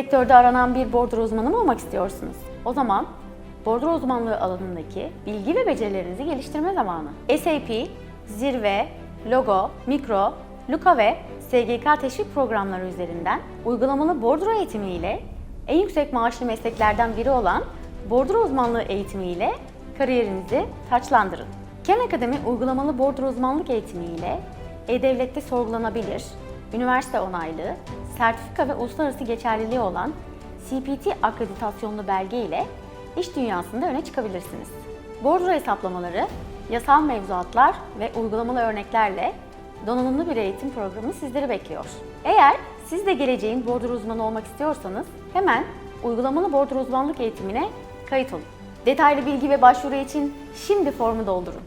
Sektörde aranan bir bordro uzmanı mı olmak istiyorsunuz? O zaman bordro uzmanlığı alanındaki bilgi ve becerilerinizi geliştirme zamanı. SAP, Zirve, Logo, Mikro, Luka ve SGK teşvik programları üzerinden uygulamalı bordro eğitimi ile en yüksek maaşlı mesleklerden biri olan bordro uzmanlığı eğitimi ile kariyerinizi taçlandırın. Ken Akademi uygulamalı bordro uzmanlık eğitimi ile E-Devlet'te sorgulanabilir, üniversite onaylı, sertifika ve uluslararası geçerliliği olan CPT akreditasyonlu belge ile iş dünyasında öne çıkabilirsiniz. Bordro hesaplamaları, yasal mevzuatlar ve uygulamalı örneklerle donanımlı bir eğitim programı sizleri bekliyor. Eğer siz de geleceğin bordro uzmanı olmak istiyorsanız hemen uygulamalı bordro uzmanlık eğitimine kayıt olun. Detaylı bilgi ve başvuru için şimdi formu doldurun.